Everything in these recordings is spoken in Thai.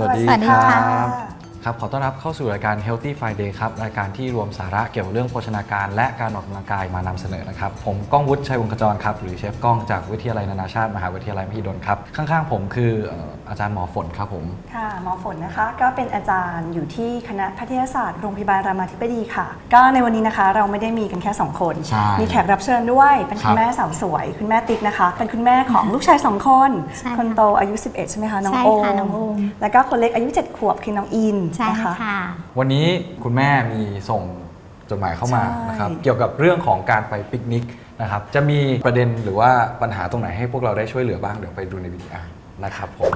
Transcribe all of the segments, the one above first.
สวัสดีสวัสดีคค่ะรับ ครับขอต้อนรับเข้าสู่รายการ Healthy Friday ครับ รายการที่รวมสาระเกี่ยวกับเรื่องโภชนาการ และการออกกำลังกายมานำเสนอนะครับ ผมก้องวุฒิชัยวงศ์ขจรครับ หรือเชฟก้องจากวิทยาลัยนานาชาติมหาวิทยาลัยมหิดลครับ ข้างๆผมคือเอ่ออาจารย์หมอฝนครับผมค่ะหมอฝนนะคะก็เป็นอาจารย์อยู่ที่คณะแพทยศาสตร์โรงพยาบาลรามาธิบดีค่ะ ก็ในวันนี้นะคะเราไม่ได้มีกันแค่ 2 คนใช่มีแขกรับเชิญด้วยเป็นครัคุบณแม่สาวสวย คุณแม่ติ๊กนะคะ เป็นคุณแม่ของลูกชาย 2 คนใช่ค่ะคนโตอายุ 11 ใช่ไหมคะน้องใช่โอค่ะมน้องโอมแล้วก็คนเล็กอายุ 7 ขวบคือน้องอินใช่นะคะ ค่ะ วันนี้คุณแม่มีส่งจดหมายเข้ามาใช่ นะครับเกี่ยวกับเรื่องของการไปปิกนิกนะครับจะมีประเด็นหรือว่าปัญหาตรงไหนให้พวกเราได้ช่วยเหลือบ้างเดี๋ยวไปดูในวิดีโอนะครับผม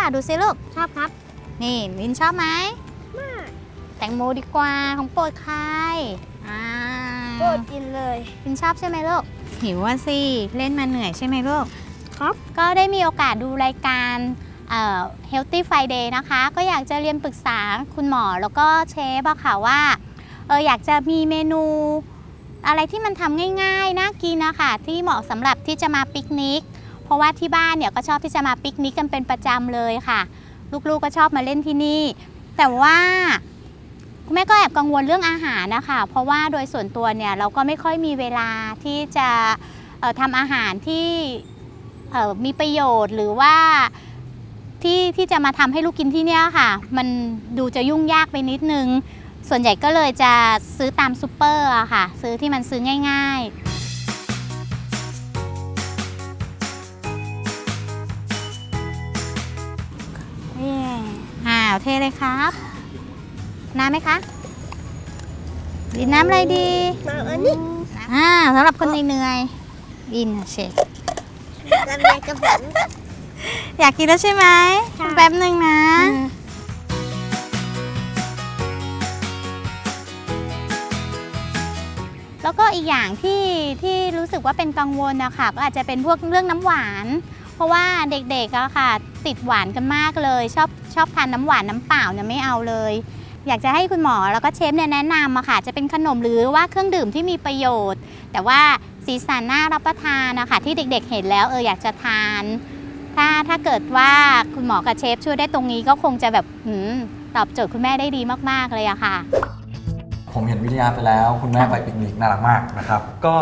ป่ะดูสิลูก ชอบครับ นี่วินชอบไหมมากแตงโมดีกว่าของโปรดใครอ่าโปรดกินเลยวินชอบใช่ไหมลูก หิวอะสิ เล่นมาเหนื่อยใช่ไหมลูก ครับ ก็ได้มีโอกาสดูรายการเอ่อ Healthy Friday นะคะ ก็อยากจะเรียนปรึกษาคุณหมอแล้วก็เชฟอะค่ะว่าเอออยากจะมีเมนูอะไรที่มันทำง่ายๆ น่ากินนะคะที่เหมาะสำหรับที่จะมาปิกนิกเพ ราะว่าที่บ้านเนี่ยก็ชอบที่จะมาปิกนิกกันเป็นประจำเลยค่ะ ลูกๆก็ชอบมาเล่นที่นี่ แต่ว่าคุณแม่ก็แอบกังวลเรื่องอาหารนะคะ เพราะว่าโดยส่วนตัวเนี่ยเราก็ไม่ค่อยมีเวลาที่จะเอ่อทำอาหารที่มีประโยชน์หรือว่าที่ที่จะมาทำให้ลูกกินที่เนี่ยค่ะ มันดูจะยุ่งยากไปนิดนึง ส่วนใหญ่ก็เลยจะซื้อตามซูเปอร์ค่ะ ซื้อที่มันซื้อง่ายนี่าวเทเลยครับ น้ำไหมคะดินน้ำอะไรดีมาอันนี้อ่าสำหรับคนเหนื่อยๆบินเชคลำไยกระผม อยากกินแล้วใช่ไหมค่ะ แป๊บหนึ่งนะ แล้วก็อีกอย่างที่ที่รู้สึกว่าเป็นกังวลนะคะก็อาจจะเป็นพวกเรื่องน้ำหวานเพ ราะว่าเด็กๆอะค่ะ ติดหวานกันมากเลย ชอบชอบทานน้ำหวานน้ำเปล่าเนี่ยไม่เอาเลย อยากจะให้คุณหมอแล้วก็เชฟเนี่ยแนะนำอะค่ะ จะเป็นขนมหรือว่าเครื่องดื่มที่มีประโยชน์ แต่ว่าสีสันน่ารับประทานนะคะที่เด็กๆเห็นแล้วเอออยากจะทาน ถ้าถ้าเกิดว่าคุณหมอกับเชฟช่วยได้ตรงนี้ก็คงจะแบบหืมตอบโจทย์คุณแม่ได้ดีมากๆเลยอะค่ะ ผมเห็นวิทยาไปแล้ว คุณแม่ไปปิกนิกน่ารักมากนะครับ ก็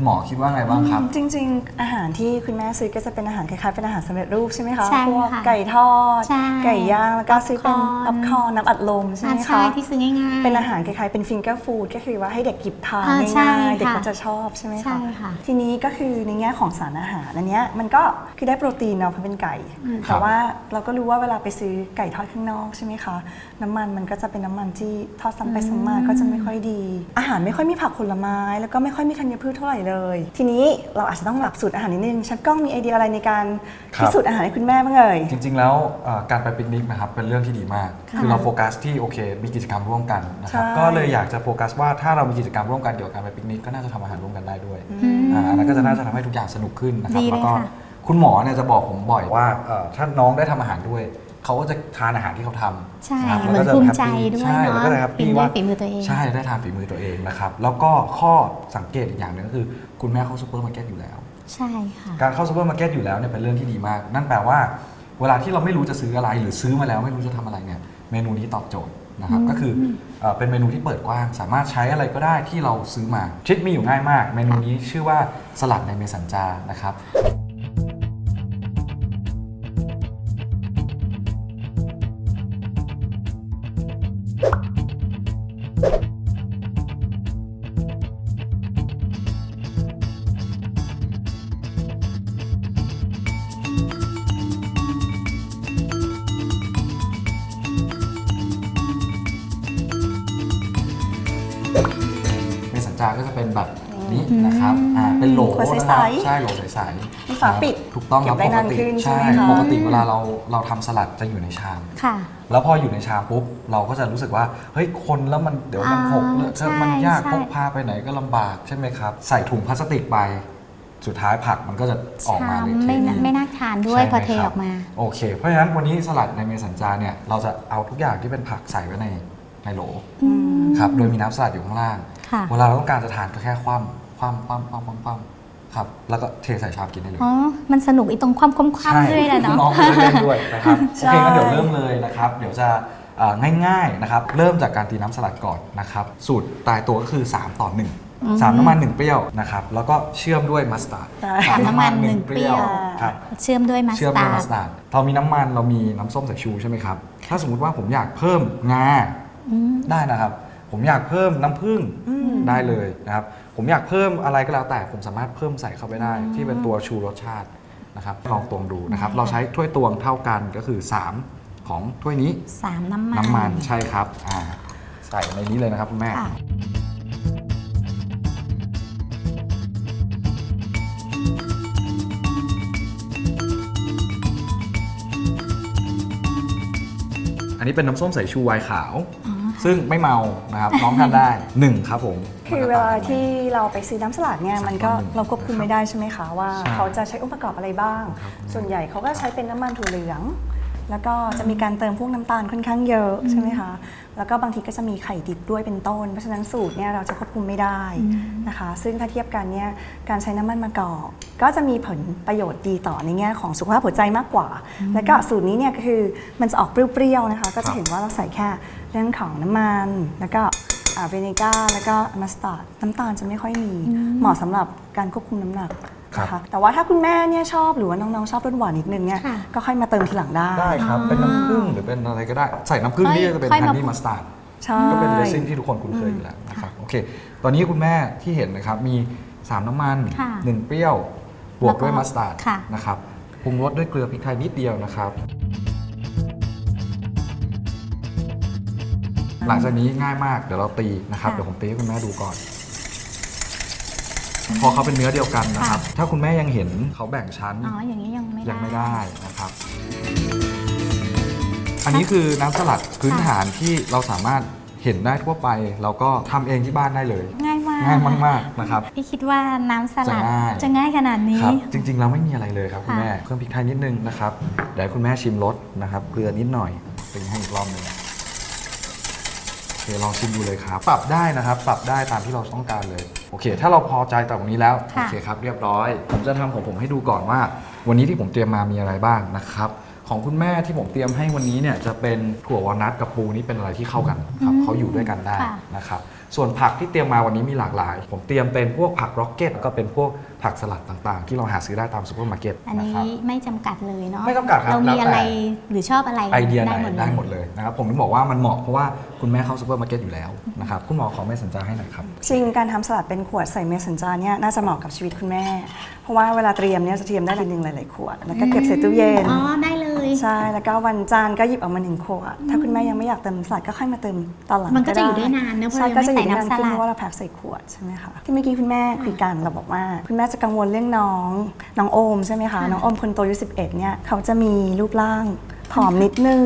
คุณหมอคิดว่าไงบ้างครับ จริง ๆ อาหารที่คุณแม่ซื้อก็จะเป็นอาหารคล้ายๆเป็นอาหารสำเร็จรูปใช่ไหมคะใช่พวกค่ะไก่ทอด ใช่ไก่ย่างแล้วก็ซื้อเป็นป๊ป๊ออปปคคออร์ร์น นน้ำอัดลมใช่ไหมอ่าใช่คะที่ซื้อง่ายๆ เป็นอาหารคล้ายๆเป็นฟิงเกอร์ฟู้ดก็คือว่าให้เด็กหยิบทานอ่าใช่ง่ายๆเด็กค่ะก็จะชอบใช่ไหมใช่คะค่ะทีนี้ก็คือในแง่ของสารอาหารอันเนี้ยมันก็คือได้โปรตีนเนาะเพราะเป็นไก่ครัแต่บ ว่าเราก็รู้ว่าเวลาไปซื้อไก่ทอดข้างนอกใช่ไหมคะน้ำมันมันก็จะเป็นน้ำมันที่ทอดซ้ำไปซ้ำมาก็จะไม่ค่อยดี อาหารไม่ค่อยมีผักผลไม้ แล้วก็ไม่ค่อยมีธัญพืชเท่าไหร่เลย ทีนี้เราอาจจะต้องปรับสูตรอาหารนิดนึงชัดกล้องมีไอเดียอะไรในการครับ พิสูจน์อาหารให้คุณแม่บ้างเอ่ย จริงๆ แล้วเอ่อการไปปิกนิกนะครับเป็นเรื่องที่ดีมากค่ะคือเราโฟกัสที่โอเค มีกิจกรรมร่วมกันนะครับ ใช่ ก็เลยอยากจะโฟกัสว่าถ้าเรามีกิจกรรมร่วมกันเกี่ยวกับการไปปิกนิกก็น่าจะทำอาหารร่วมกันได้ด้วยอืมอ่าอันนั้นก็จะน่าจะทำให้ทุกอย่างสนุกขึ้นนะครับ ดีเลยแล้วก็ค่ะ คุณหมอเนี่ยจะบอกผมบ่อยว่าเอ่อถ้าน้องได้ทำอาหารด้วย เขาก็จะทานอาหารที่เขาทำใช่นะครับเหมือนแล้วก็จะภูมิแฮปใจปี้ด้วยใช่แล้วก็จะแฮเนาะปกินปี้ด้วว่ายฝีมือตัวเอง ใช่ได้ทานฝีมือตัวเองนะครับแล้วก็ข้อสังเกตอีกอย่างหนึ่งก็คือ คุณแม่เข้าซูเปอร์มาร์เก็ตอยู่แล้ว ใช่ค่ะ การเข้าซูเปอร์มาร์เก็ตอยู่แล้วเนี่ยเป็นเรื่องที่ดีมาก นั่นแปลว่า เวลาที่เราไม่รู้จะซื้ออะไรหรือซื้อมาแล้วไม่รู้จะทำอะไรเนี่ยเมนูนี้ตอบโจทย์นะครับก็คือเอ่อเป็นเมนูที่เปิดกว้าง สามารถใช้อะไรก็ได้ที่เราซื้อมาทริคมีอยู่ง่ายมาก เมนูนี้ชื่อว่าสลัดในเมสันจานะครับเมสันจาก็จะเป็นแบบ ๆใช่โหลใสมีฝาปิดถูกต้องครับเก็บได้ปนากนติขึ้นใช่ใช่ไหมคะ ปกติเวลาเราเราทำสลัดจะอยู่ในชาม ค่ะ แล้วพออยู่ในชามปุ๊บเราก็จะรู้สึกว่าเฮ้ยคนแล้วมันเดี๋ยวมันอ่าหกเลอะใช่มันยากใช่ พกพาไปไหนก็ลำบากใช่ไหมครับ ใส่ถุงพลาสติกไป สุดท้ายผักมันก็จะออกมาชามเละไม่เทะน่าไม่น่าทานด้วยใช่ไหพอเทครับออกมา โอเค เพราะฉะนั้นวันนี้สลัดในเมสันจาเนี่ยเราจะเอาทุกอย่างที่เป็นผักใส่ไว้ในในโหลครับโดยมีน้ำสลัดอยู่ข้างล่าง ค่ะ เวลาเราต้องการจะทานก็แค่คว่ำคว่ำคว่ำคว่ำคว่ำคว่ำ ครับ แล้วก็เทใส่ชามกินได้เลย อ๋อ มันสนุกอีตรงความคมความด้วยแหละเนาะน้องๆก็จะเล่นด้วยนะครับ โอใช่เคงั้นเดี๋ยวเริ่มเลยนะครับ เดี๋ยวจะเอ่อง่ายๆนะครับ เริ่มจากการตีน้ำสลัดก่อนนะครับ สูตรตายตัวก็คือ 3 ต่อ 1 3 น้ำมัน 1 เปรี้ยวนะครับ แล้วก็เชื่อมด้วยมัสตาร์ดใช่สามน้ำมันหนึ่งเปรี้ยวครับเชื่อมด้วยมัสเชื่อมด้ตาวยร์มัดสตาร์ดเรามีน้ำมันเรามีน้ำส้มสายชูใช่ไหมครับ ถ้าสมมุติว่าผมอยากเพิ่มงาอืมได้นะครับ ผมอยากเพิ่มน้ำผึ้งได้เลยนะครับ ผมอยากเพิ่มอะไรก็แล้วแต่ผมสามารถเพิ่มใส่เข้าไปได้ ที่เป็นตัวชูรสชาตินะครับลองตวงดูนะครับ เราใช้ถ้วยตวงเท่ากันก็คือ 3 ของถ้วยนี้สามน้ำมันน้ำมันใช่ครับอ่าใส่ในนี้เลยนะครับคุณแม่ ค่ะ อันนี้เป็นน้ำส้มสายชูไวน์ขาวอ๋อ ซึ่งไม่เมานะครับน้องทานได้หนึ่งครับผมคือเวลาที่เราไปซื้อน้ำสลัดเนี่ยมันก็สามต่อหนึ่งเราควบคุมไม่ได้ใช่ไหมคะว่าใช่เขาจะใช้องค์ประกอบอะไรบ้างครับส่วนใหญ่เขาก็ใช้เป็นน้ำมันถั่วเหลือง แล้วก็จะมีการเติมพวกน้ำตาลค่อนข้างเยอะใช่ไหมคะแล้วก็บางทีก็จะมีไข่ดิบด้วยเป็นต้น เพราะฉะนั้นสูตรเนี่ยเราจะควบคุมไม่ได้นะคะ ซึ่งถ้าเทียบกันเนี่ยการใช้น้ำมันมะกอกก็จะมีผลประโยชน์ดีต่อในแง่ของสุขภาพหัวใจมากกว่า แล้วก็สูตรนี้เนี่ยก็คือมันจะออกเปรี้ยวๆนะคะ ก็จะเห็นว่าเราใส่แค่เรื่องของน้ำมันแล้วก็เวนิก้าแล้วก็มัสตาร์ดน้ำตาลจะไม่ค่อยมีเหมาะสำหรับการควบคุมน้ำหนักครับ นะคะแต่ว่าถ้าคุณแม่เนี่ยชอบหรือว่าน้องๆชอบรสหวานนิดนึงเนี่ยค่ะก็ค่อยมาเติมทีหลังได้ ได้ครับ เป็นน้ำผึ้งหรือเป็นอะไรก็ได้ ใส่น้ำผึ้งค่อยนี่จะเป็นค่อยฮันมา นี่มัสตาร์ด ใช่ ก็เป็นเรซิ่งที่ทุกคนคุ้นเคยอยู่แล้วนะครับโอเค ตอนนี้คุณแม่ที่เห็นนะครับมี 3 น้ำมัน ค่ะ1 เปรี้ยว บวกด้วยแล้วก็มัสตาร์ดค่ะ นะครับปรุงรสด้วยเกลือพริกไทยนิดเดียวนะครับ หลังจากนี้ง่ายมากเดี๋ยวเราตีนะครับค่ะเดี๋ยวผมตีให้คุณแม่ดูก่อน พอเขาเป็นเนื้อเดียวกันนะครับ ถ้าคุณแม่ยังเห็นเขาแบ่งชั้นอ๋ออย่างนี้ยังไม่ได้ยังไม่ได้นะครับ อันนี้คือน้ำสลัดพื้นฐานที่เราสามารถเห็นได้ทั่วไป เราก็ทำเองที่บ้านได้เลย ง่ายมากง่ายมากๆนะครับพี่คิดว่าน้ำสลัดจะง่ายจะง่ายขนาดนี้ครับจริง ๆ เราไม่มีอะไรเลยครับคุณค่ะแม่เพิ่มพริกไทยนิดนึงนะครับเดี๋ยวให้คุณแม่ชิมรสนะครับเกลือนิดหน่อยเป็นให้อีกรอบหนึ่งโอเค ลองชิมดูเลยครับ ปรับได้นะครับ ปรับได้ตามที่เราต้องการเลย โอเค ถ้าเราพอใจตรงนี้แล้วโอค่ะเคครับ เรียบร้อย ผมจะทำของผมให้ดูก่อนว่า วันนี้ที่ผมเตรียมมามีอะไรบ้างนะครับ ของคุณแม่ที่ผมเตรียมให้วันนี้เนี่ยจะเป็นถั่ววอลนัทกับปูนี่เป็นอะไรที่เข้ากันครับเขาอยู่ด้วยกันได้ค่ะ นะครับส่วนผักที่เตรียมมาวันนี้มีหลากหลาย ผมเตรียมเป็นพวกผักร็อกเก็ตก็เป็นพวกผักสลัดต่างๆ ที่เราหาซื้อได้ตามซูเปอร์มาร์เก็ตอันนะนี้ครับ ไม่จำกัดเลยเนาะไม่จำกัดครับเรามีแล้วแต่ อะไรหรือชอบอะไรไอเดียไหนลได้หมดเลยนะครับผมถึงบอกว่ามันเหมาะเพราะว่า คุณแม่เข้าซูเปอร์มาร์เก็ตอยู่แล้วนะครับคุณหมอขอไม่สนใจให้หน่อยครับ จริงการทำสลัดเป็นขวดใส่เมสันจาเนี่ยน่าจะเหมาะกับชีวิตคุณแม่ เพราะว่าเวลาเตรียมเนี่ยจะเตรียมได้ทีหนึ่งหลายๆขวด แล้วก็เก็บใส่ตู้เย็น อ๋อ ได้เลย ใช่ แล้วก็วันจานก็หยิบออกมาหนึ่งขวด ถ้าคุณแม่ยังไม่อยากเติมสลัดก็ค่อยมาเติมตอนหลังมันก็จะด้อยู่ได้นานนะเพราะใช่เราก็ยังจะไม่อยู่ได้นานใส่ขึ้นน้ำสลัดเพราะว่าเราแพ็คใส่ขวดใช่ไหมคะ ที่เมื่อกี้คุณแม่คุยกันเราบอกว่า คุณแม่จะกังวลเรื่องน้อง น้องโอมใช่ไหมคะค่ะน้องโอมคนโตอายุ11เนี่ยเขาจะมีรูปร่าง ผอมนิดนึง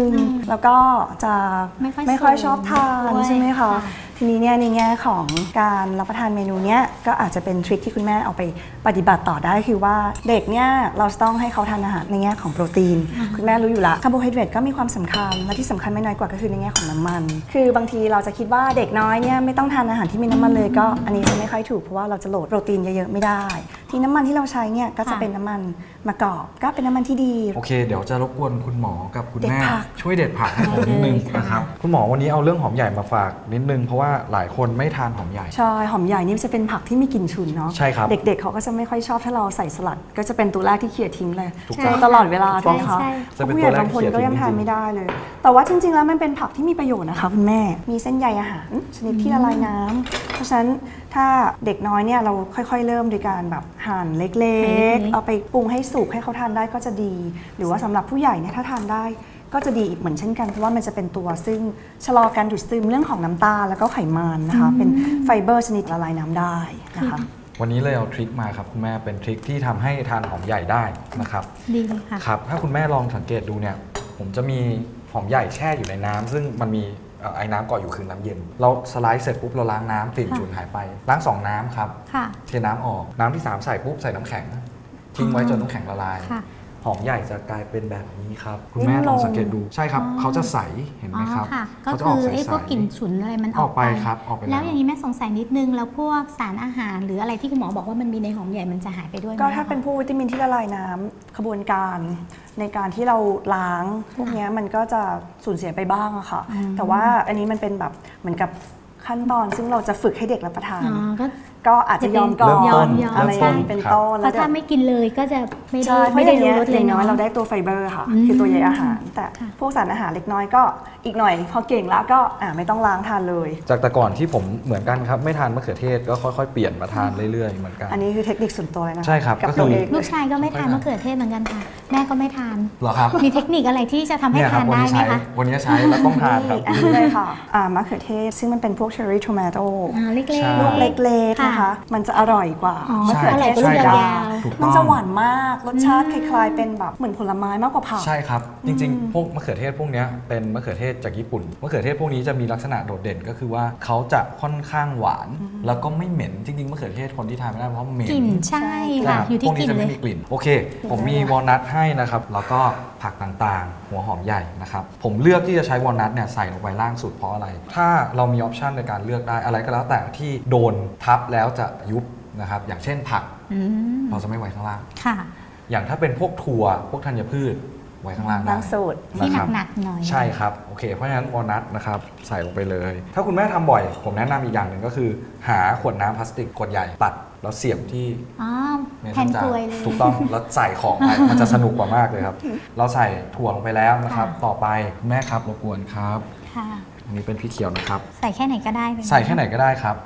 แล้วก็จะไม่ค่อยไม่ค่อยสูงชอบทานด้วยใช่ไหมคะค่ะทีนี้เนี่ยในแง่ของการรับประทานเมนูเนี้ยก็อาจจะเป็นทริคที่คุณแม่เอาไปปฏิบัติต่อได้คือว่าเด็กเนี่ยเราจะต้องให้เขาทานอาหารในแง่ของโปรตีน คุณแม่รู้อยู่ละคาร์โบไฮเดรตก็มีความสำคัญ และที่สำคัญไม่น้อยกว่าก็คือในแง่ของน้ำมัน คือบางทีเราจะคิดว่าเด็กน้อยเนี่ยไม่ต้องทานอาหารที่มีน้ำมันเลยก็อันนี้จะไม่ค่อยถูกเพราะว่าเราจะโหลดโปรตีนเยอะๆไม่ได้ ที่น้ำมันที่เราใช้เนี่ยก็จะค่ะเป็นน้ำมันมะกอกก็เป็นน้ำมันที่ดีโอเค เดี๋ยวจะรบกวนคุณหมอกับคุณเด็ดแม่ผักช่วยเด็ดผักให้ผมนิดนึงได้เลยค่ะนะครับคุณหมอวันนี้เอาเรื่องหอมใหญ่มาฝากนิดนึงเพราะว่าหลายคนไม่ทานหอมใหญ่ ใช่หอมใหญ่นี่จะเป็นผักที่มีกลิ่นฉุนเนาะใช่ครับเด็กๆเขาก็จะไม่ค่อยชอบถ้าเราใส่สลัด ก็จะเป็นตัวแรกที่เขี่ยทิ้งเลยถูกเจต้อองตลอดเวลาถูกต้องใช่ไหมคะใช่จะเป็นผู้ตัวใหญ่แรกบางคนเขี่ยก็ยังทิ้งทานจริงๆไม่ได้เลย แต่ว่าจริงๆแล้วมันเป็นผักที่มีประโยชน์นะคะคุณแม่มีเส้นใยอาหารชนิดที่ละลายน้ำเพราะฉะนั้นถ้าเด็กน้อยเนี่ยเราค่อยๆ เริ่มโดยการแบบหั่นเล็เล็กกๆๆเอาไปปรุงให้สุกให้เขาทานได้ก็จะดี หรือว่าสำหรับผู้ใหญ่เนี่ยถ้าทานได้ ก็จะดีอีกเหมือนเช่นกันเพราะว่ามันจะเป็นตัวซึ่งชะลอการดูดซึมเรื่องของน้ำตาลแล้วก็ไขมันนะคะ เป็นไฟเบอร์ชนิดละลายน้ำได้นะคะวันนี้เลยเอาทริคมาครับคุณแม่เป็นทริคที่ทำให้ทานหอมใหญ่ได้นะครับดีเลยค่ะครับถ้าคุณแม่ลองสังเกตดูเนี่ย ผมจะมีหอมใหญ่แช่อยู่ในน้ำซึ่งมันมีเอ่อไอ้น้ำเกาะอยู่คือน้ำเย็น เราสไลด์เสร็จปุ๊บเราล้างน้ำกลิ่นค่ะฉุนหายไปล้างสองน้ำครับ ค่ะ เทน้ำออกน้ำที่สามใส่ปุ๊บใส่น้ำแข็ง ทิ้งไว้จนน้ำแข็งละลาย ค่ะ หอมใหญ่จะกลายเป็นแบบนี้ครับ คุณแม่ลองสังเกตดูใช่ครับอ๋อเขาจะใสเห็นไหอ๋มอครับค่ะก็เขาจะคือออกใสไอ้พวกๆกลิ่นฉุนอะไรมันออออกกไปครับออกไปแล้วแล้วอย่างนี้แม่สงสัยนิดนึงแล้วพวกสารอาหาร หรืออะไรที่คุณหมอบอกว่ามันมีในหอมใหญ่มันจะหายไปด้วยไหมก็ถ้าคะเป็นพวกวิตามินที่ละลายน้ำขบวนการในการที่เราล้างพวกเนี้ยมันก็จะสูญเสียไปบ้างอะค่ะอืมแต่ว่าอันนี้มันเป็นแบบเหมือนกับขั้นตอนซึ่งเราจะฝึกให้เด็กรับประทานอ๋อ ก็ก็อาจจะยอมก่อนเริ่มต้นยอมอะไรอย่างนี้เริ่มต้นเป็นครับต้นเพแล้วราะเดี๋ยถ้าวไม่กินเลยก็จะไม่ได้ใช่เพไม่ราะอได้ย่างรู้เงี้ยรสอเลยย่างน้อยเนาะเราได้ตัวไฟเบอร์ค่ะอืมคือตัวใยอาหาร แต่ค่ะพวกสารอาหารเล็กน้อยก็อีกหน่อยพอเก่งแล้วก็อ่าไม่ต้องล้างทานเลย จากแต่ก่อนที่ผมเหมือนกันครับไม่ทานมะเขือเทศก็ค่อยๆเปลี่ยนมาทานเรื่อยๆเหมือนกัน อันนี้คือเทคนิคส่วนตัวเลยนะใช่ครับกับก็คือตัวเองลูกชายก็ไม่ทานมะเขือเทศเหมือนกันค่ะแม่ก็ไม่ทานเหรอครับมีเทคนิคอะไรที่จะทำให้เนี่ยครัทานวัได้นี้ไหมใช้คะวันนี้ใช้แล้วต้องทานครับอันนี้เลยค่ะอ่ามะเขือเทศซึ่งมันเป็นพวกเชอร์รี่ท o มาโตอ่าเล็กใช่ๆลูกเล็กๆนะคะค่ะมันจะอร่อยกว่าอ๋อมะเขือเทศใช่สีใช่ดยาวถูกำต้มัอนงจะหวานมากรสชาติคล้ายๆ เป็นแบบเหมือนผลไม้มากกว่าผัก ใช่ครับ จริงๆ พวกมะเขือเทศพวกเนี้ยเป็นมะเขือเทศจากญี่ปุ่น มะเขือเทศพวกนี้จะมีลักษณะโดดเด่นก็คือว่าเขาจะค่อนข้างหวาน แล้วก็ไม่เหม็น จริงๆ มะเขือเทศคนที่ทานไม่ได้เพราะเหม็นกลิ่นใช่ค่ะรับอยู่ที่พวกกลิ่นี้นจะเลไม่ย มีกลิ่น โอเค ผมมีวอลนัทให้นะครับ แล้วก็ผักต่างๆ หัวหอมใหญ่นะครับ ผมเลือกที่จะใช้วอลนัทเนี่ยใส่ลงไปล่างสุดเพราะอะไร ถ้าเรามีออปชันในการเลือกได้อะไรก็แล้วแต่ที่โดนทับแล้วจะยุบนะครับ อย่างเช่นผักอืมเราจะไม่ไว้ข้างล่างค่ะ อย่างถ้าเป็นพวกถั่วพวกธัญพืชไว้ข้างล่างได้ล่างสุดที่ะครับหนักๆหน่อย ใช่ครับ โอเค เพราะฉะนั้นวอลนัทนะครับใส่ลงไปเลย ถ้าคุณแม่ทำบ่อย ผมแนะนำอีกอย่างหนึ่งก็คือ หาขวดน้ำพลาสติกขวดใหญ่ตัดแล้วเสียบที่อ๋อเมแททันลจากลวยเลยถูกต้องแล้วใส่ของไปมันจะสนุกกว่ามากเลยครับ เราใส่ถั่วลงไปแล้วนะครับค่ะต่อไปคุณแม่ครับรบกวนครับค่ะอันนี้เป็นพริกเขียวนะครับ ใส่แค่ไหนก็ได้เลยใส่แค่ไหนก็ได้ครับ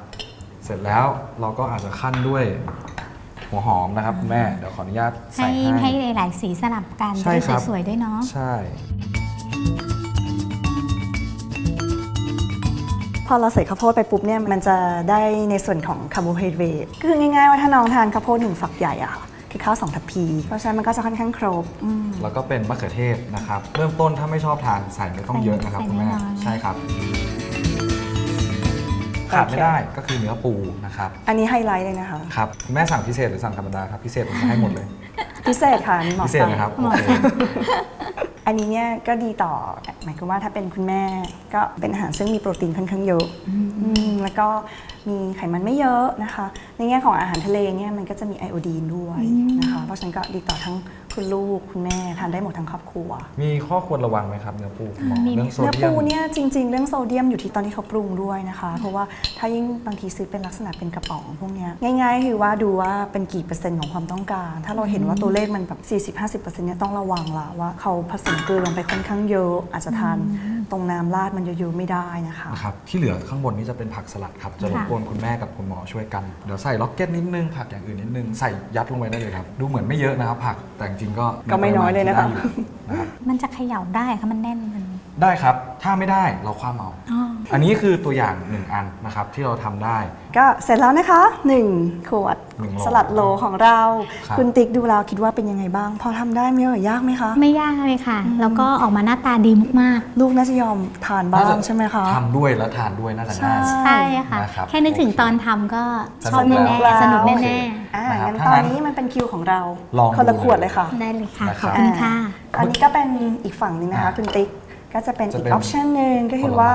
เสร็จแล้วเราก็อาจจะขั้นด้วยหัวหอมนะครับคุณแม่เดี๋ยวขออนุญาตให้ใส่ให้ ให้หลายๆสีสลับกันใช่จะครัได้บสวยๆด้วยเนาะ ใช่ พอเราใส่ข้าวโพดไปปุ๊บเนี่ยมันจะได้ในส่วนของคาร์โบไฮเดรตก็คือง่ายๆว่าถ้าน้องทานข้าวโพดหนึ่งฝักใหญ่อะค่ะคือข้าวสองทัพพี เพราะฉะนั้นมันก็จะค่อนข้างครบอืม แล้วก็เป็นมะเขือเทศนะครับ เริ่มต้นถ้าไม่ชอบทานใส่ไม่ต้องเยอะนะครับใส่คุณแม่น้อยๆใช่ครับ ขาดไม่ได้ก็คือเนื้อปูนะครับอันนี้ไฮไลท์เลยนะคะ ครับคุณแม่สั่งพิเศษหรือสั่งธรรมดาครับพิเศษผมจะให้หมดเลย พิเศษค่ะอันนี้หมอพิเศษสั่งนะครับหมอโอเคสั่งอันนี้เนี่ยก็ดีต่อหมายความว่าถ้าเป็นคุณแม่ก็เป็นอาหารซึ่งมีโปรตีนค่อนข้างเยอะอืมแล้วก็มีไขมันไม่เยอะนะคะ ในแง่ของอาหารทะเลเนี่ยมันก็จะมีไอโอดีนด้วยนะคะเพราะฉะนั้นก็ดีต่อทั้ง คุณลูกคุณแม่ทานได้หมดทั้งครอบครัว มีข้อควรระวังไหมครับเนื้อปูคุณหมอมีไหมเรื่องโซเนื้อเดียปูม เนี่ยจริง ๆ เรื่องโซเดียมอยู่ที่ตอนที่เขาปรุงด้วยนะคะ เพราะว่าถ้ายิ่งบางทีซื้อเป็นลักษณะเป็นกระป๋องพวกเนี้ยง่ายๆ คือว่าดูว่าเป็นกี่เปอร์เซ็นต์ของความต้องการ ถ้าเราเห็นว่าตัวเลขมันแบบ 40-50%เนี่ยต้องระวังละว่าเขาผสมเกลือลงไปค่อนข้างเยอะ อาจจะทานตรงน้ำราดมันเยอะๆไม่ได้นะคะ นะครับที่เหลือข้างบนนี้จะเป็นผักสลัดครับ จะรบกวนคุณแม่กับคุณหมอช่วยกัน เดี๋ยวใส่ล็อกเก็ตนิดนึงผักอย่างอื่นนิดนึง ใส่ยัดลงไปได้เลยครับ ดูเหมือนไม่เยอะนะครับผักแต่จริงๆก็ก็ไม่น้อยเลยนะคะ ได้อยู่นะครับมันจะเขย่าได้ค่ะมันแน่นมัน ได้ครับ ถ้าไม่ได้เราคว้าเอาอ๋อ อันนี้คือตัวอย่างหนึ่งอันนะครับที่เราทำได้ ก็เสร็จแล้วนะคะ 1 ขวดหนึ่งโลสลัดโลของเรา ครับ คุณติ๊กดูแล้วคิดว่าเป็นยังไงบ้าง พอทำได้ไหมเอ่ยยากไหมคะ ไม่ยากเลยค่ะ แล้วก็ออกมาหน้าตาดีมากลูกน่าจะยอมทานบ้างใช่ไหมคะ ทำด้วยแล้วทานด้วยน่าจะง่าย ๆ ใช่ค่ะ นะครับแค่นึกถึงตอนทำก็สชนุอบกแล้วแน่ๆสนุกโอแน่เคๆอ่านะครับงั้นถ้าตอนงั้นนี้มันเป็นคิวของเราลองคนละดู ขวดเลยค่ะได้เลยค่ะนะครับขอบคุณค่ะ อันนี้ก็เป็นอีกฝั่งหนึงนะคะ อ่าคุณติ๊กก็จะเป็นจะอีกเป็นออปชันหนึ่งก็คือผลไม้ว่า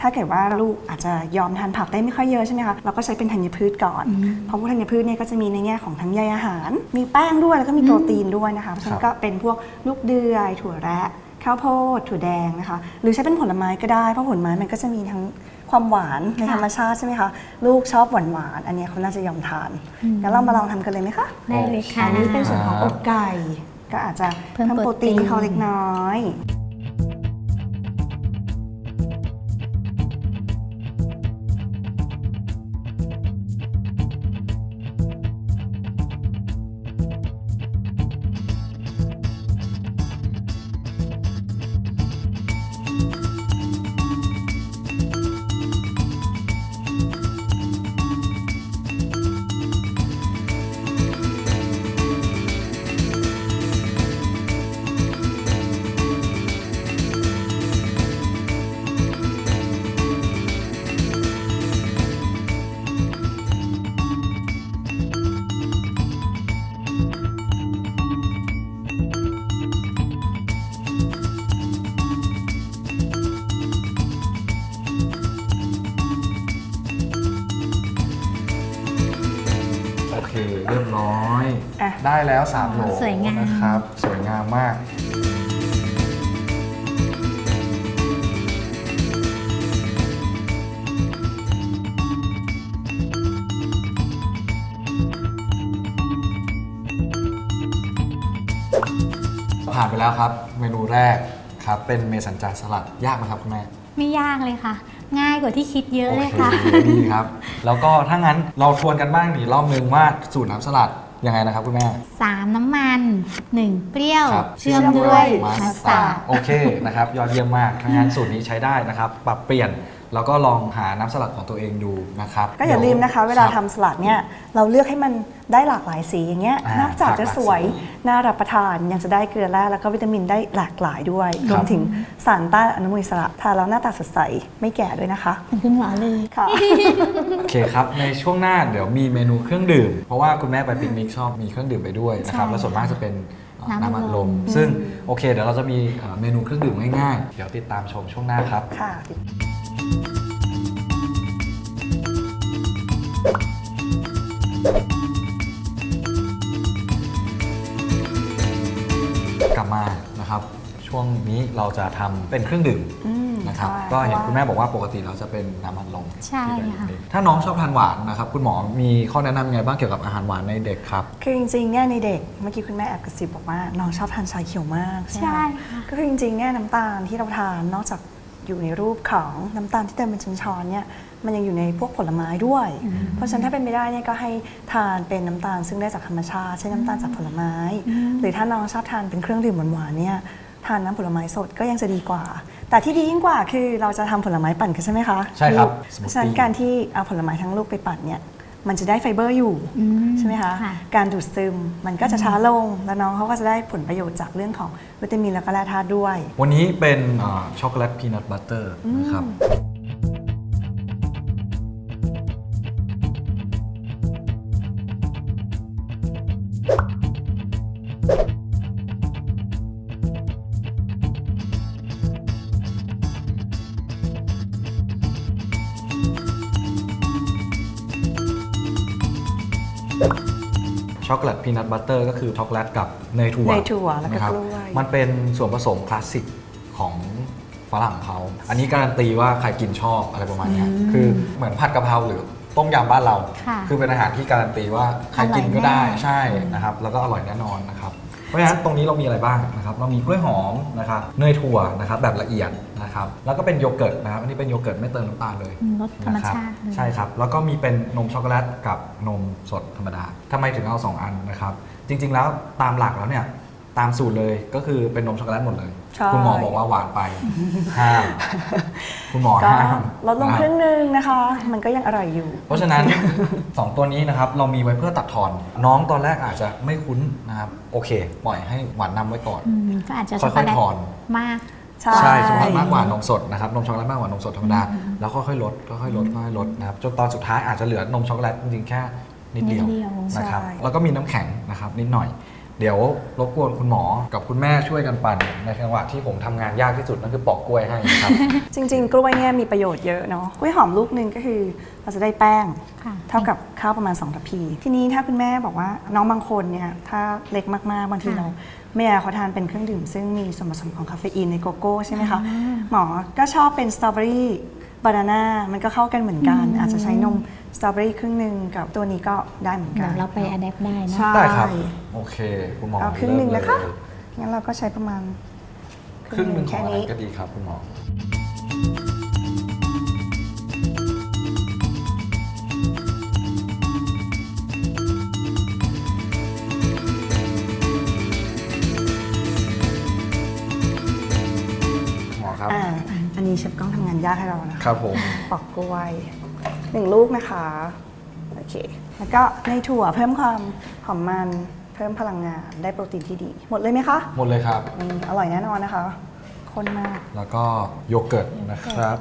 ถ้าเกิดว่าลูกอาจจะยอมทานผักได้ไม่ค่อยเยอะใช่ไหมคะเราก็ใช้เป็นธัญพืชก่อน เพราะว่าธัญพืชเนี่ยก็จะมีในแง่ของทั้งใยอาหาร มีแป้งด้วยแล้วก็มีโปรตีนด้วยนะคะเพราะฉะนั้นก็เป็นพวกลูกเดือยถั่วแระข้าวโพดถั่วแดงนะคะ หรือใช้เป็นผลไม้ก็ได้ เพราะผลไม้มันก็จะมีทั้งความหวานในธรรมชาติใช่ไหมคะ ลูกชอบหวานหวานๆอันเนี้ยเขาน่าจะยอมทานงั้นเรามาลองทำกันเลยไหมคะได้เลยค่ะอันนี้เป็นส่วนของอกไก่ ก็อาจจะเพิ่มเพิ่มโปรตีนให้เขาโปรตีนเล็กน้อย ได้แล้ว3โหลสวยงาม นะครับ สวยงามมาก ผ่านไปแล้วครับ เมนูแรกครับ เป็นเมสันจาสลัดยากไหมครับคุณแม่ ไม่ยากเลยค่ะ ง่ายกว่าที่คิดเยอะเลยค่ะ โอเคดีครับ แล้วก็ถ้างั้นเราทวนกันบ้างอีกรอบนึงว่าสูตรน้ำสลัด ยังไงนะครับคุณแม่สามน้ำมันหนึ่งเปรี้ยว ครับเชื่อมด้วยมัมัสสตาตาร์ร์ดดโอเคนะครับ ยอดเยี่ยมมากถ้างั้นสูตรนี้ใช้ได้นะครับ ปรับเปลี่ยน แล้วก็ลองหาน้ำสลัดของตัวเองดูนะครับก็อย่าลืมนะคะ เวลาทำสลัดเนี่ยเราเลือกให้มันได้หลากหลายสีอย่างเงี้ยอ่านอกจากจะสวยหลากหลายสีน่ารับประทานยังจะได้เกลือแร่แล้วก็วิตามินได้หลากหลายด้วยครรับวมถึงสารต้านอนุมูลอิสระทานแล้วหน้าตาสดใสไม่แก่ด้วยนะคะคุณหมอเลยค่ะ โอเคครับ ในช่วงหน้าเดี๋ยวมีเมนูเครื่องดื่ม เพราะว่าคุณแม่ไปปิกนิกชอบมีเครื่องดื่มไปด้วยนะครับ ใช่และส่วนมากจะเป็นเอ่อน้ำอัดน้ำอัดลลม ม ซึ่งโอเค เดี๋ยวเราจะมีเอ่อเมนูเครื่องดื่มง่ายๆ เดี๋ยวติดตามชมช่วงหน้าครับ ค่ะ กลับมานะครับ ช่วงนี้เราจะทำเป็นเครื่องดื่มอืมนะครับ ใช่ก็เห็นคุณแม่บอกว่าปกติเราจะเป็นน้ำอัดลมใช่ค่ะ ถ้าน้องชอบทานหวานนะครับ คุณหมอมีข้อแนะนำยังไงบ้างเกี่ยวกับอาหารหวานในเด็กครับ คือจริงๆเนี่ยในเด็กเมื่อกี้คุณแม่แอบกระซิบบอกว่าน้องชอบทานชาเขียวมากใช่ไหมใช่คะค่ะ ก็คือจริงๆเนี่ยน้ำตาลที่เราทานนอกจาก อยู่ในรูปของน้ำตาลที่เต็มเป็นช้อนๆเนี่ยมันยังอยู่ในพวกผลไม้ด้วย เพราะฉะนั้นถ้าเป็นไปได้เนี่ยก็ให้ทานเป็นน้ำตาลซึ่งได้จากธรรมชาติเช่นน้ำตาลจากผลไม้ หรือถ้าน้องชอบทานเป็นเครื่องดื่มหวานๆเนี่ยทานน้ำผลไม้สดก็ยังจะดีกว่า แต่ที่ดียิ่งกว่าคือเราจะทำผลไม้ปั่นกันใช่ไหมคะใช่ครับ เพราะฉะนั้นการที่เอาผลไม้ทั้งลูกไปปั่นเนี่ย มันจะได้ไฟเบอร์อยู่อืมใช่ไหมคะค่ะการดูดซึมมันก็จะช้าลงแล้วน้องเขาก็จะได้ผลประโยชน์จากเรื่องของวิตามินและก็แร่ธาตุด้วย วันนี้เป็นเอ่อช็อกโกแลตพีนัทบัตเตอร์นะครับ ช็อกโกแลตพีนัทบัตเตอร์ก็คือช็อกโกแลตกับเนยถั่วเนยถั่วแล้วก็นะครับกล้วย มันเป็นส่วนผสมคลาสสิกของฝรั่งเขา อันนี้การันตีว่าใครกินชอบอะไรประมาณเนี้ยคือเหมือนผัดกะเพราหรือต้มยำบ้านเรา ค่ะ คือเป็นอาหารที่การันตีว่าใครกินก็ได้อร่อยแน่ใช่นะครับ แล้วก็อร่อยแน่นอนนะครับ เพราะฉะนั้นตรงนี้เรามีอะไรบ้างนะครับ เรามีกล้วยหอมนะครับเนยถั่วนะครับแบบละเอียดนะครับ แล้วก็เป็นโยเกิร์ตนะครับอันนี้เป็นโยเกิร์ตไม่เติมน้ำตาลเลยอืมรสธรรมนะครับชาติเลยใช่ครับ แล้วก็มีเป็นนมช็อกโกแลตกับนมสดธรรมดาทำไมถึงเอา 2 อันนะครับ จริง ๆ แล้วตามหลักแล้วเนี่ย ตามสูตรเลยก็คือเป็นนมช็อกโกแลตหมดเลย ใช่ คุณหมอบอกว่าหวานไปห้ามคุณหมอก็ห้ามลดลงนะครึ่งนึงนะคะ มันก็ยังอร่อยอยู่ เพราะฉะนั้น 2 ตัวนี้นะครับเรามีไว้เพื่อตัดทอน น้องตอนแรกอาจจะไม่คุ้นนะครับโอเค ปล่อยให้หวานนำไว้ก่อน อืมก็อาจจะค่ช็อกโกอยแลๆตทอน มาก ใช่ ใช่ช็อกโกแลตมากกว่านมสดนะครับนมช็อกโกแลตมากกว่านมสดธรรมดาแล้วค่อยๆลดค่อยๆลดค่อยๆลดนะครับจนตอนสุดท้ายอาจจะเหลือนมช็อกโกแลตจริงๆแค่นิดเดียวนิดเดียว นะครับใช่ แล้วก็มีน้ำแข็งนะครับนิดหน่อย เดี๋ยวรบกวนคุณหมอกับคุณแม่ช่วยกันปั่นในจังหวะที่ผมทำงานยากที่สุดนั่นคือปอกกล้วยให้นะครับ จริง ๆ กล้วยเนี่ยมีประโยชน์เยอะเนาะกล้วยหอมลูกหนึ่งก็คือเราจะได้แป้ง ค่ะ เท่ากับข้าวประมาณ2ทัพพี ทีนี้ถ้าคุณแม่บอกว่าน้องบางคนเนี่ยถ้าเล็กมากๆบางทีค่ะเราไม่อยากให้เขาทานเป็นเครื่องดื่ม ซึ่งมีส่วนผสมของคาเฟอีนในโกโก้ใช่ไหมคะอ่าหมอก็ชอบเป็นสตรอเบอรี่บานาน่ามันก็เข้ากันเหมือนกัน อาจจะใช้นม สตรอเบอรี่ครึ่งหนึ่งกับตัวนี้ก็ได้เหมือนกัเดี๋ยนวเราไปอัดแอปได้เนอะใช่ ได้ครับ โอเค คุณหมอเอาครึ่งหนึ่งเริ่มนะคะ เลยงั้นเราก็ใช้ประมาณครึ่งหนึ่งขอแค่งอันนี้นั้นก็ดีครับคุณหมอ หมอครับ อ่าอันนี้เชฟกล้องทำงานยากให้เรานะคะครับผม ปอกกล้วย หนึ่งลูกนะคะ โอเค แล้วก็ในยถั่วเพิ่มความหอมมัน เพิ่มพลังงาน ได้โปรตีนที่ดี หมดเลยไหมคะ หมดเลยครับ นี่อร่อยแน่นอนนะคะข้นมาก แล้วก็โยเกิร์ตนะครับ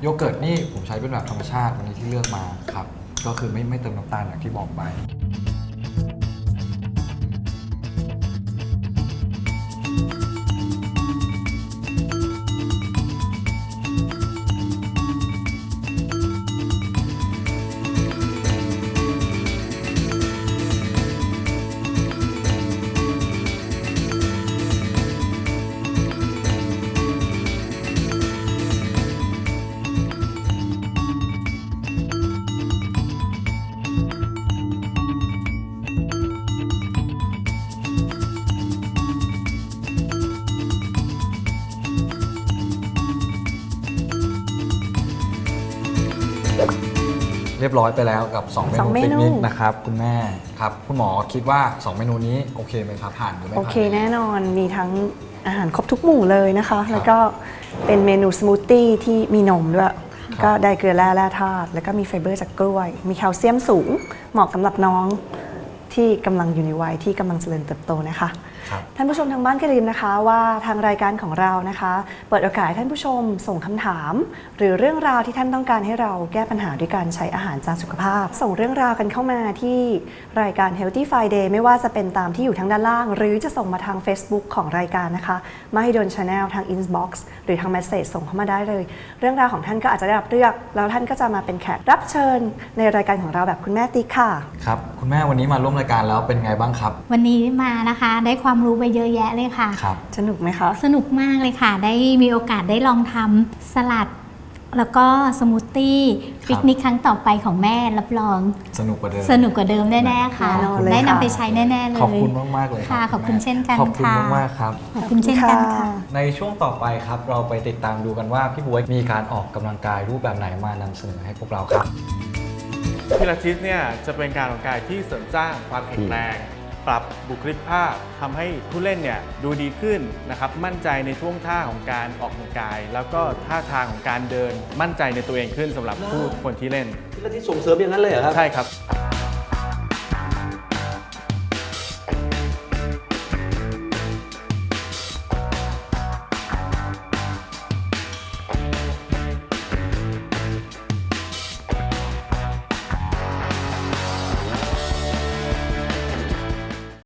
โยเกิร์ตนี่ผมใช้เป็นแบบธรรมชาติวันนี้ที่เลือกมาครับ ก็คือไม่ไม่เติมน้ำตาลอย่างที่บอกไป เรียบร้อยไปแล้วกับ 2 เมสอนูงเมปิกนู นิกนะครับคุณแม่ ครับคุณหมอคิดว่า 2 เมนูนี้โอเคไหมครับผ่านหรือไม่โอผ่าน เคแน่นอนมีทั้งอาหารครบทุกหมู่เลยนะคะ แล้วก็เป็นเมนูสมูทตี้ที่มีนมด้วย ก็ได้เกลือแร่แร่ธาตุแล้วก็มีไฟเบอร์จากกล้วย มีแคลเซียมสูง เหมาะสำหรับน้องที่กำลังอยู่ในวัยที่กำลังเจริญเติบโตนะคะครับ ท่านผู้ชมทางบ้านก็อย่าลืมนะคะ ว่าทางรายการของเรานะคะ เปิดโอกาสให้ท่านผู้ชมส่งคำถาม หรือเรื่องราวที่ท่านต้องการให้เราแก้ปัญหาด้วยการใช้อาหารจานสุขภาพ ส่งเรื่องราวกันเข้ามาที่รายการ Healthy Friday ไม่ว่าจะเป็นตามที่อยู่ทางด้านล่าง หรือจะส่งมาทาง Facebook ของรายการนะคะมาให้ดนชาแนลทาง Inbox หรือทาง Message ส่งเข้ามาได้เลย เรื่องราวของท่านก็อาจจะได้รับเลือกแล้วท่านก็จะมาเป็นแขกรับเชิญ ในรายการของเราแบบคุณแม่ติ๊กค่ะ ครับ คุณแม่วันนี้มาร่วมรายการแล้วเป็นไงบ้างครับ วันนี้มานะคะได้ความรู้ไปเยอะแยะเลยค่ะ ครับ สนุกไหมคะ สนุกมากเลยค่ะ ได้มีโอกาสได้ลองทำสลัด แล้วก็สมูทตี้ปิกนิกครั้งต่อไปของแม่รับรอง สนุกกว่าเดิม สนุกกว่าเดิมแน่ๆค่ะแน่นอนเลยได้นำค่ะไปใช้แน่ๆเลย ขอบคุณมาก ๆ เลยค่ะรับขอบคุณเช่นกันขอบคุณค่ะ มาก ๆ ครับ ขอบคุณเช่นกันค่ะ ในช่วงต่อไปครับ เราไปติดตามดูกันว่าพี่บวยมีการออกกำลังกายรูปแบบไหนมานำเสนอให้พวกเราครับ พิลาทิสเนี่ยจะเป็นการออกกำลังกายที่เสริมสร้างความแข็งแรง ปรับบุคลิกภาพทำให้ผู้เล่นเนี่ยดูดีขึ้นนะครับมั่นใจในท่วงท่าของการออกกำลังกาย แล้วก็ท่าทางของการเดินมั่นใจในตัวเองขึ้นสำหรับผู้คนที่เล่นที่ส่งเสริมอย่างนั้นเลยเหรอครับใช่ครับ